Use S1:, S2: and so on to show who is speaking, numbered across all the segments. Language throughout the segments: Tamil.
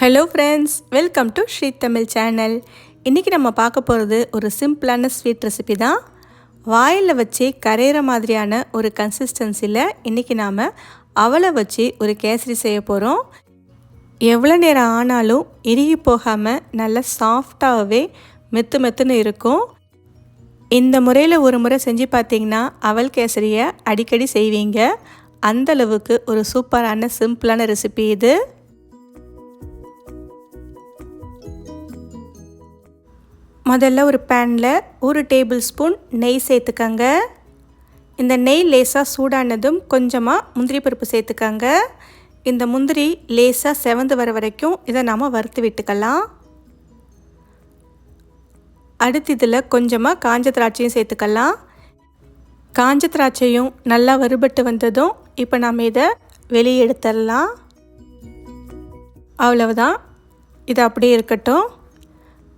S1: Hello friends welcome to Sri Tamil channel இன்றைக்கி நம்ம பார்க்க போகிறது ஒரு சிம்பிளான ஸ்வீட் ரெசிபி தான். வாயில் வச்சு கரையிற மாதிரியான ஒரு கன்சிஸ்டன்சியில் இன்றைக்கி நாம் அவளை வச்சு ஒரு கேசரி செய்ய போகிறோம் எவ்வளோ நேரம் ஆனாலும் இறுகி போகாமல் நல்லா சாஃப்டாகவே மெத்து மெத்துன்னு இருக்கும். இந்த முறையில் ஒரு முறை செஞ்சு பார்த்தீங்கன்னா அவல் கேசரியை அடிக்கடி செய்வீங்க. அந்தளவுக்கு ஒரு சூப்பரான சிம்பிளான ரெசிபி இது. முதல்ல ஒரு பேனில் ஒரு டேபிள் ஸ்பூன் நெய் சேர்த்துக்கங்க. இந்த நெய் லேசாக சூடானதும் கொஞ்சமாக முந்திரி பருப்பு சேர்த்துக்கங்க. இந்த முந்திரி லேசாக செவந்து வர வரைக்கும் இதை நாம் வறுத்து விட்டுக்கலாம். அடுத்து இதில் கொஞ்சமாக காஞ்ச திராட்சையும் சேர்த்துக்கலாம். காஞ்ச திராட்சையும் நல்லா வறுபட்டு வந்ததும் இப்போ நாம் இதை வெளியே எடுத்துடலாம். அவ்வளவுதான். இது அப்படியே இருக்கட்டும்.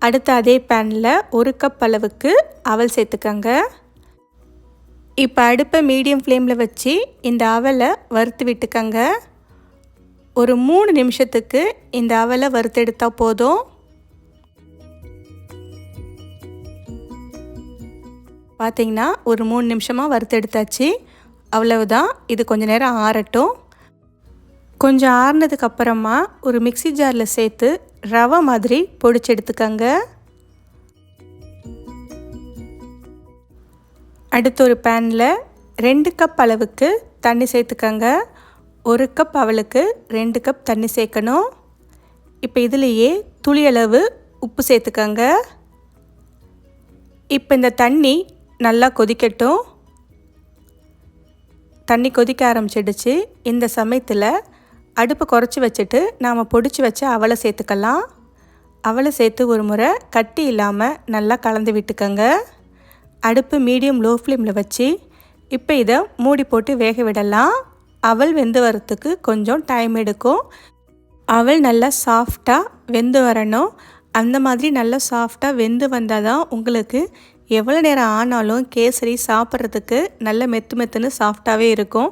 S1: அடுத்து அதே பேனில் ஒரு கப் அளவுக்கு அவல் சேர்த்துக்கங்க. இப்போ அடுப்பை மீடியம் ஃப்ளேமில் வச்சு இந்த அவலை வறுத்து விட்டுக்கங்க. ஒரு மூணு நிமிஷத்துக்கு இந்த அவலை வறுத்தெடுத்தால் போதும். பார்த்திங்கன்னா ஒரு மூணு நிமிஷமாக வறுத்தெடுத்தாச்சு அவ்வளவுதான். இது கொஞ்சம் நேரம் ஆறட்டும். கொஞ்சம் ஆறுனதுக்கு அப்புறமா ஒரு மிக்சி ஜாரில் சேர்த்து ரவை மாதிரி பொடிச்சு எடுத்துக்கங்க. அடுத்து ஒரு பேனில் ரெண்டு கப் அளவுக்கு தண்ணி சேர்த்துக்கங்க. ஒரு கப் அவளுக்கு ரெண்டு கப் தண்ணி சேர்க்கணும். இப்போ இதுலேயே துளியளவு உப்பு சேர்த்துக்கங்க. இப்போ இந்த தண்ணி நல்லா கொதிக்கட்டும். தண்ணி கொதிக்க ஆரம்பிச்சிடுச்சு. இந்த சமயத்தில் அடுப்பு குறைச்சி வச்சுட்டு நாம் பொடிச்சு வச்ச அவளை சேர்த்துக்கலாம். அவளை சேர்த்து ஒரு முறை கட்டி இல்லாமல் நல்லா கலந்து விட்டுக்கங்க. அடுப்பு மீடியம் லோ ஃப்ளேமில் வச்சு இப்போ இதை மூடி போட்டு வேக விடலாம். அவள் வெந்து வரத்துக்கு கொஞ்சம் டைம் எடுக்கும். அவள் நல்லா சாஃப்டாக வெந்து வரணும். அந்த மாதிரி நல்லா சாஃப்டாக வெந்து வந்தால் தான் உங்களுக்கு எவ்வளோ நேரம் ஆனாலும் கேசரி சாப்பிட்றதுக்கு நல்ல மெத்து மெத்துன்னு சாஃப்டாகவே இருக்கும்.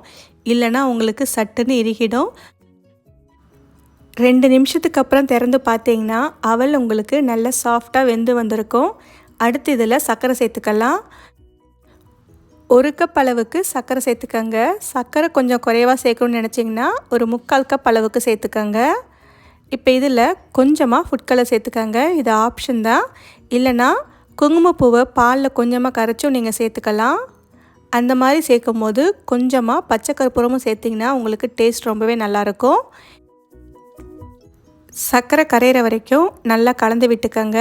S1: இல்லைனா உங்களுக்கு சட்டுன்னு இறுகிடும். ரெண்டு நிமிஷத்துக்கு அப்புறம் திறந்து பார்த்தீங்கன்னா அவல் உங்களுக்கு நல்ல சாஃப்டாக வெந்து வந்திருக்கும். அடுத்து இதில் சர்க்கரை சேர்த்துக்கலாம். ஒரு கப் அளவுக்கு சர்க்கரை சேர்த்துக்கங்க. சர்க்கரை கொஞ்சம் குறைவாக சேர்க்கணும்னு நினச்சிங்கன்னா ஒரு முக்கால் கப் அளவுக்கு சேர்த்துக்கங்க. இப்போ இதில் கொஞ்சமாக ஃபுட் கலர் சேர்த்துக்கங்க. இது ஆப்ஷன் தான். இல்லைனா குங்குமப்பூவை பாலில் கொஞ்சமாக கரைச்சும் நீங்கள் சேர்த்துக்கலாம். அந்த மாதிரி சேர்க்கும் போது கொஞ்சமாக பச்சை கற்பூரமும் சேர்த்திங்கன்னா உங்களுக்கு டேஸ்ட் ரொம்பவே நல்லாயிருக்கும் சர்க்கரை கரையிற வரைக்கும் நல்லா கலந்து விட்டுக்கங்க.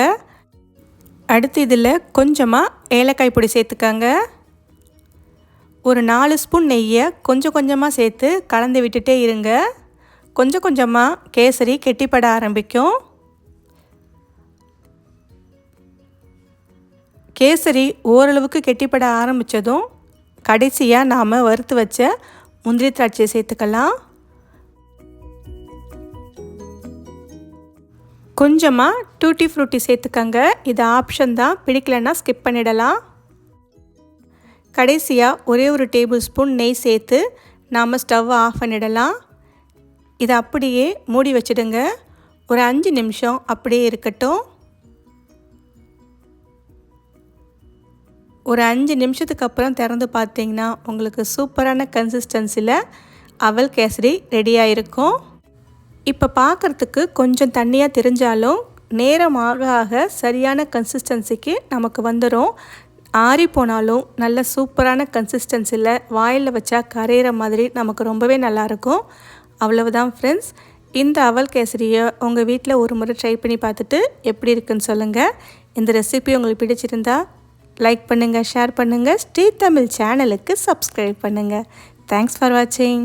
S1: அடுத்து இதில் கொஞ்சமாக ஏலக்காய் பொடி சேர்த்துக்கங்க. ஒரு நாலு ஸ்பூன் நெய்யை கொஞ்சம் கொஞ்சமாக சேர்த்து கலந்து விட்டுட்டே இருங்க. கொஞ்சம் கொஞ்சமாக கேசரி கெட்டிப்பட ஆரம்பிக்கும். கேசரி ஓரளவுக்கு கெட்டிப்பட ஆரம்பித்ததும் கடைசியாக நாம் வறுத்து வச்ச முந்திரி திராட்சையை சேர்த்துக்கலாம். கொஞ்சமாக டூட்டி ஃப்ரூட்டி சேர்த்துக்கங்க. இது ஆப்ஷன் தான். பிடிக்கலன்னா ஸ்கிப் பண்ணிடலாம். கடைசியாக ஒரே ஒரு டேபிள் ஸ்பூன் நெய் சேர்த்து நாம் ஸ்டவ் ஆஃப் பண்ணிடலாம். இதை அப்படியே மூடி வச்சிடுங்க. ஒரு அஞ்சு நிமிஷம் அப்படியே இருக்கட்டும். ஒரு அஞ்சு நிமிஷத்துக்கு அப்புறம் திறந்து பார்த்தீங்கன்னா உங்களுக்கு சூப்பரான கன்சிஸ்டன்சியில் அவல் கேசரி ரெடியாக இருக்கும். இப்போ பார்க்குறதுக்கு கொஞ்சம் தண்ணியாக தெரிஞ்சாலும் நேரம் ஆக ஆக சரியான கன்சிஸ்டன்சிக்கு நமக்கு வந்துடும் ஆறி போனாலும் நல்ல சூப்பரான கன்சிஸ்டன்சியில் வாயில் வச்சா கரையிற மாதிரி நமக்கு ரொம்பவே நல்லாயிருக்கும் அவ்வளவுதான் ஃப்ரெண்ட்ஸ் இந்த அவல் கேசரியை உங்கள் வீட்டில் ஒரு முறை ட்ரை பண்ணி பார்த்துட்டு எப்படி இருக்குன்னு சொல்லுங்கள் இந்த ரெசிபி உங்களுக்கு பிடிச்சிருந்தா லைக் பண்ணுங்கள் ஷேர் பண்ணுங்கள் ஸ்ரீ தமிழ் சேனலுக்கு சப்ஸ்கிரைப் பண்ணுங்கள் தேங்க்ஸ் ஃபார் வாட்சிங்